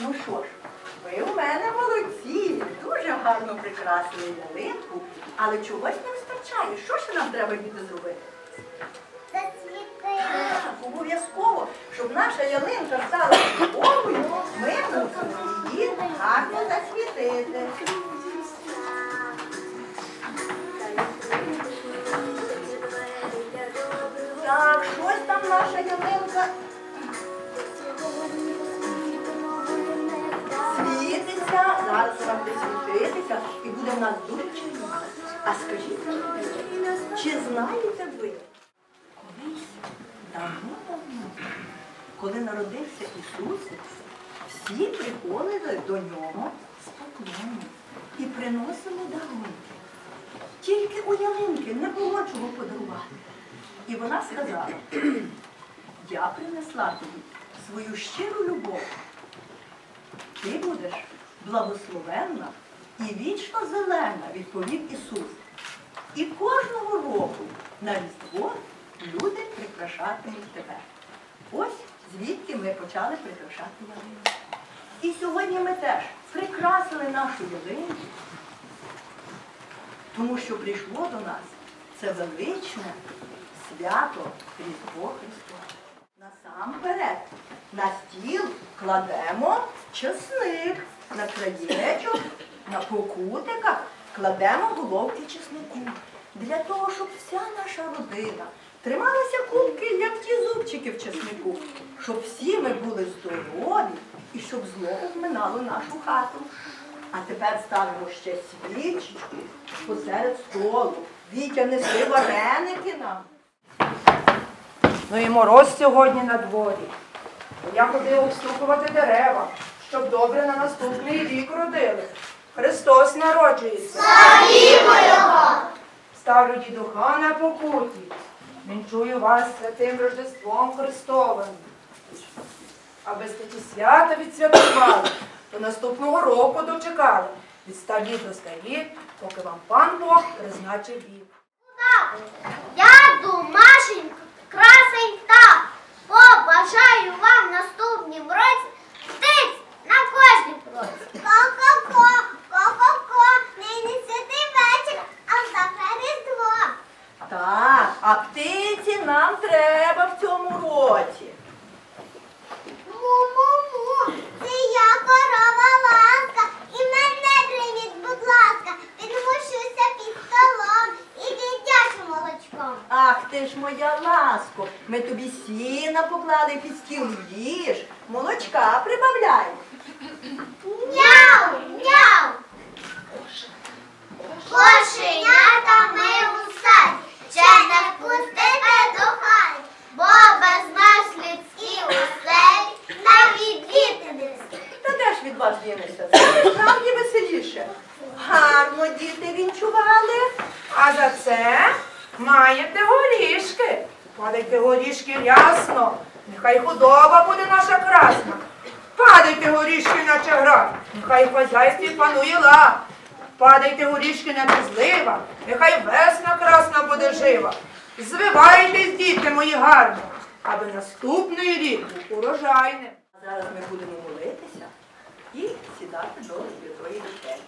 Ну що ж, ви у мене молодці, дуже гарно прикрасили ялинку, але чогось не вистачає. Що ще нам треба діти зробити? Зацвіти. Так, обов'язково, щоб наша ялинка стала чудовою, ми мусимо її гарно засвітити. Так, щось там наша ялинка зараз вона буде і буде нас дуже чарівна. А скажіть, мені, чи знаєте ви, колись давно-давно, коли народився Ісус, всі приходили до нього з поклоном і приносили дарунки. Тільки у ялинки не було чого подарувати. І вона сказала, я принесла тобі свою щиру любов. Ти будеш благословенна і вічно зелена, відповів Ісус. І кожного року на Різдво люди прикрашатимуть тебе. Ось звідки ми почали прикрашати ялинку. І сьогодні ми теж прикрасили нашу ялинку, тому що прийшло до нас це величне свято Різдво Христове. Насамперед на стіл кладемо чесник, на краєчок, на покутиках кладемо головки чеснику. Для того, щоб вся наша родина трималася кубки, як ті зубчики в чеснику, щоб всі ми були здорові і щоб зло обминало нашу хату. А тепер ставимо ще свічечку посеред столу. Вітя, неси вареники нам. Ну і мороз сьогодні на дворі. Я ходила обстукувати дерева, щоб добре на наступний рік родили. Христос народжується. Славімо Його! Ставлю дідуха на покуті. Вінчую вас святим Рождеством Христовим. Аби статі свята відсвяткували, до наступного року дочекали. Від ста літ до ста літ, поки вам пан Бог призначив вік. Я домашенька, красень так. Побажаю вам наступнім році птиць на кожній проці. Ко-ко-ко, ко-ко-ко, нині святий вечір, а завтра різдво. Так, а птиці нам треба в цьому році. Му-му-му, це я корова ласка, і мене привіт, будь ласка, підмушуся під столом і дитячим молочком. Ах ти ж моя ласко, ми тобі сіна поклали під стіл їж, молочка прибавляй. Няу, няу. Кошенята ми у сад, ще не впустите до хати, бо без нас людські уселі навіть діти не встиг. Та де ж від вас дінешся? Це справді веселіше. Гарно діти вінчували. А за це маєте горішки. Падайте горішки рясно, нехай худоба буде наша красна. Падайте горішки, наче град, нехай в хазяйстві панує лад. Падайте горішки, наче злива, нехай весна красна буде жива. Звивайтесь, діти мої гарні, аби наступний рік був урожайним. Зараз ми будемо молитися і сідати до святої вечері.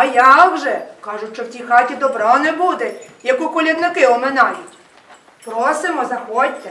А як же? Кажуть, що в тій хаті добра не буде, яку колядники оминають. Просимо, заходьте.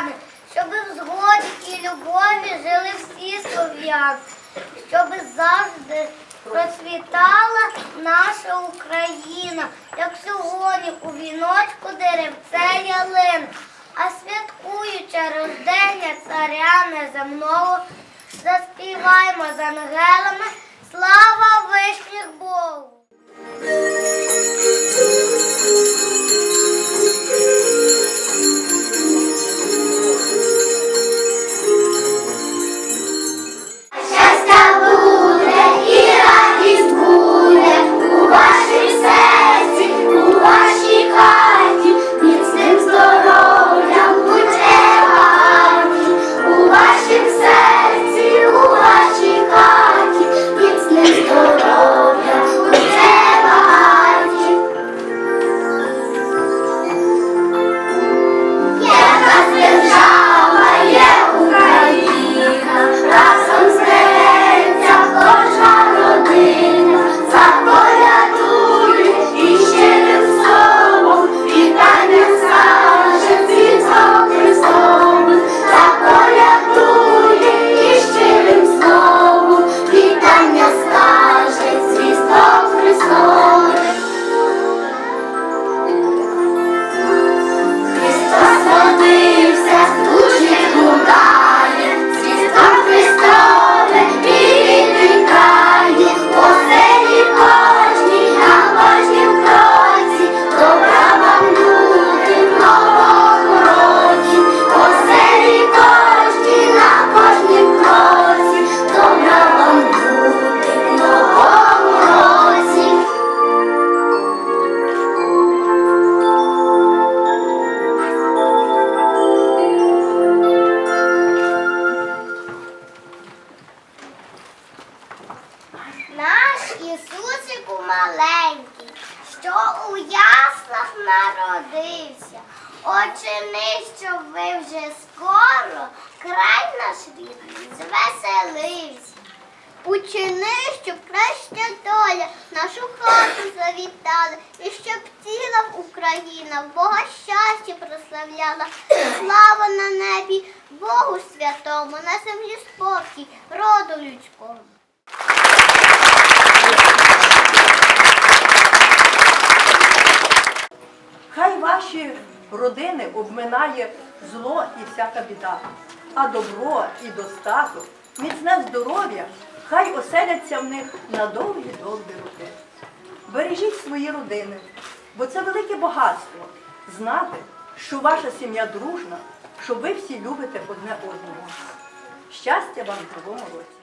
Богдане, щоби в згоді і любові жили всі слов'яни, щоб завжди процвітала наша Україна, як сьогодні у віночку деревце ялин, а святкуючи рождення царя неземного, заспіваємо з ангелами слава вишніх Богу! Наш Ісусику маленький, що у яслах народився. Очини, щоб ви вже скоро край наш рідний звеселився. Учини, щоб краща доля нашу хату завітала, і щоб ціла Україна в Бога щастя прославляла. Слава на небі, Богу святому, на землі спокій, роду людському. Хай ваші родини обминає зло і всяка біда, а добро і достаток, міцне здоров'я, хай оселяться в них на довгі довгі роки. Бережіть свої родини, бо це велике багатство знати, що ваша сім'я дружна, що ви всі любите одне одного. Щастя вам в новому році!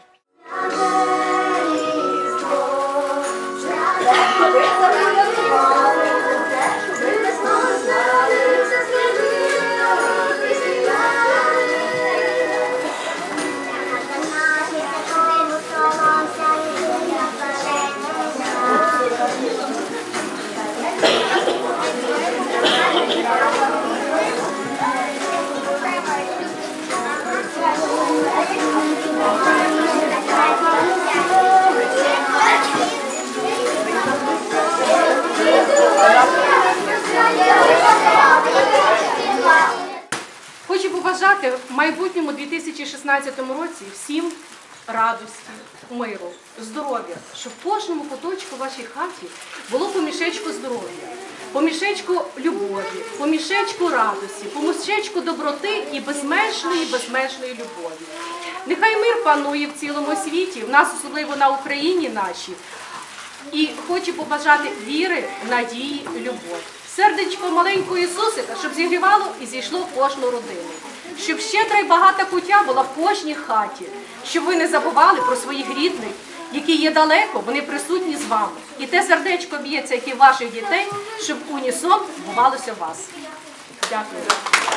Побажати в майбутньому 2016 році всім радості, миру, здоров'я, щоб в кожному куточку вашій хаті було по мішечку здоров'я, по мішечку любові, по мішечку радості, по мішечку доброти і безмежної, безмежної любові. Нехай мир панує в цілому світі, в нас особливо на Україні нашій. І хочу побажати віри, надії, любов. Сердечко маленького Ісусика, щоб зігрівало і зійшло в кожну родину. Щоб щедра й багата кутя була в кожній хаті, щоб ви не забували про своїх рідних, які є далеко, вони присутні з вами. І те сердечко б'ється, яке і ваших дітей, щоб унісон бувалося вас. Дякую.